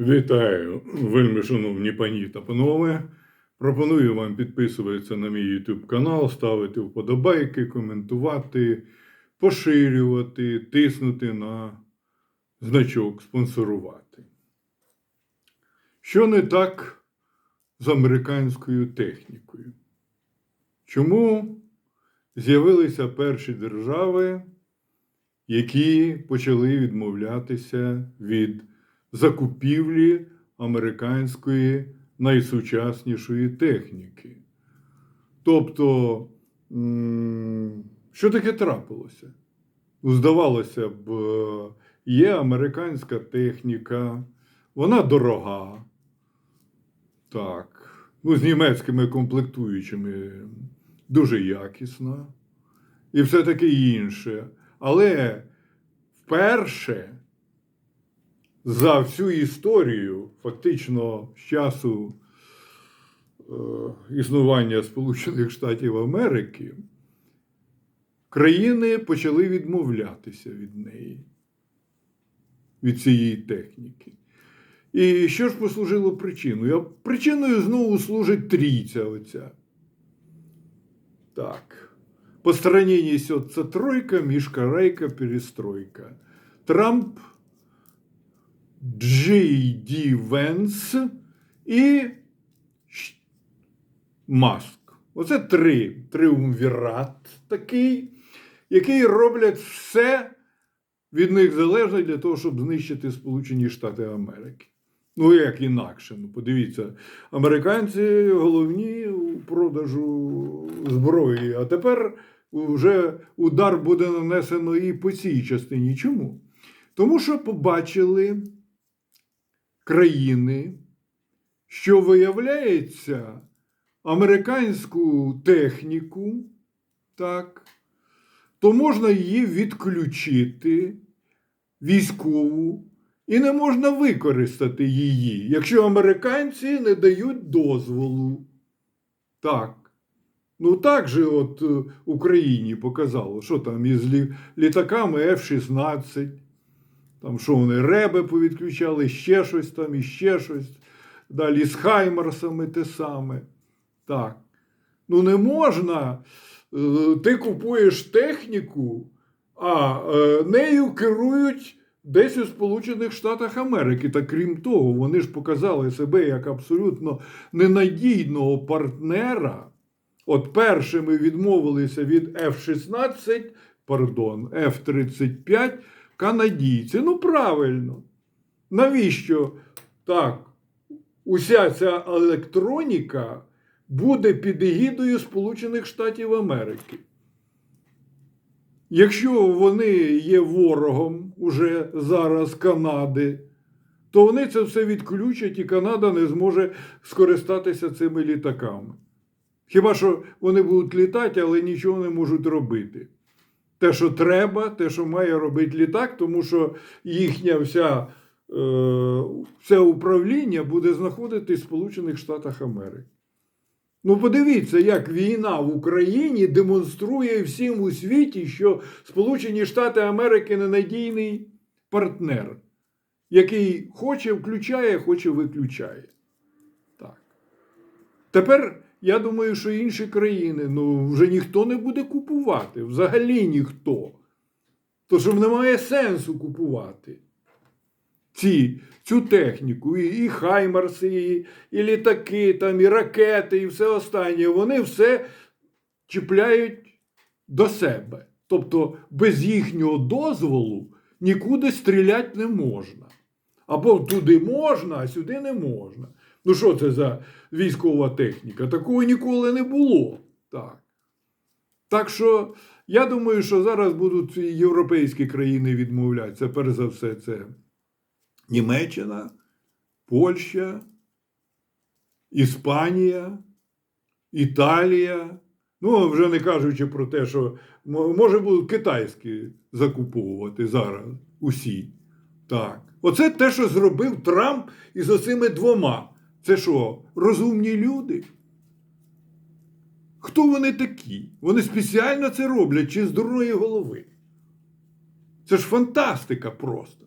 Вітаю, вельми шановні пані та панове. Пропоную вам підписуватися на мій YouTube канал, ставити вподобайки, коментувати, поширювати, тиснути на значок спонсорувати. Що не так з американською технікою? Чому з'явилися перші держави, які почали відмовлятися від закупівлі американської найсучаснішої техніки. Тобто, що таке трапилося? Ну, Здавалося б, є американська техніка, вона дорога. Так. Ну, з німецькими комплектуючими дуже якісна. І все таке інше. Але вперше за всю історію, фактично з часу е, існування Сполучених Штатів Америки, країни почали відмовлятися від неї, від цієї техніки. І що ж послужило причиною? Причиною знову служить трійця оця. Так. По несется тройка, Мишка Райка, перестройка. Трамп Джей Ді Венс і Маск. Оце три. Триумвірат такий, який роблять все від них залежне для того, щоб знищити Сполучені Штати Америки. Ну, як інакше. Ну, подивіться, американці головні у продажу зброї, а тепер вже удар буде нанесено і по цій частині. Чому? Тому що побачили країни, що виявляється американську техніку, так, то можна її відключити військову і не можна використати її, якщо американці не дають дозволу. Так. Ну так же от е, Україні показало, що там із літаками F-16, там що вони реби повідключали, ще щось там, і ще щось. Далі з Хаймарсами те саме. Так. Ну не можна. е, Ти купуєш техніку, а е, нею керують десь у Сполучених Штатах Америки. Та крім того, вони ж показали себе як абсолютно ненадійного партнера. От першими відмовилися від F-16, пардон, F-35 канадійці. Ну, правильно. Навіщо так? Уся ця електроніка буде під егідою Сполучених Штатів Америки. Якщо вони є ворогом уже зараз Канади, то вони це все відключать і Канада не зможе скористатися цими літаками. Хіба що вони будуть літати, але нічого не можуть робити. Те, що треба, те, що має робити літак, тому що їхня вся, е, все управління буде знаходитись в Сполучених Штатах Америки. Ну, подивіться, як війна в Україні демонструє всім у світі, що Сполучені Штати Америки ненадійний партнер, який хоче включає, хоче виключає. Так. Тепер я думаю, що інші країни ну, вже ніхто не буде купувати, взагалі ніхто. Тож немає сенсу купувати ці, цю техніку, і, і хаймарси, і, і літаки, там, і ракети, і все останнє. Вони все чіпляють до себе. Тобто без їхнього дозволу нікуди стріляти не можна. Або туди можна, а сюди не можна. Ну, що це за військова техніка? Такого ніколи не було. Так. Так що я думаю, що зараз будуть європейські країни відмовлятися. Перш за все, це Німеччина, Польща, Іспанія, Італія. Ну, вже не кажучи про те, що може будуть китайські закуповувати зараз усі. Так. Оце те, що зробив Трамп із оцими двома. Це що, розумні люди? Хто вони такі? Вони спеціально це роблять чи з дурної голови? Це ж фантастика просто.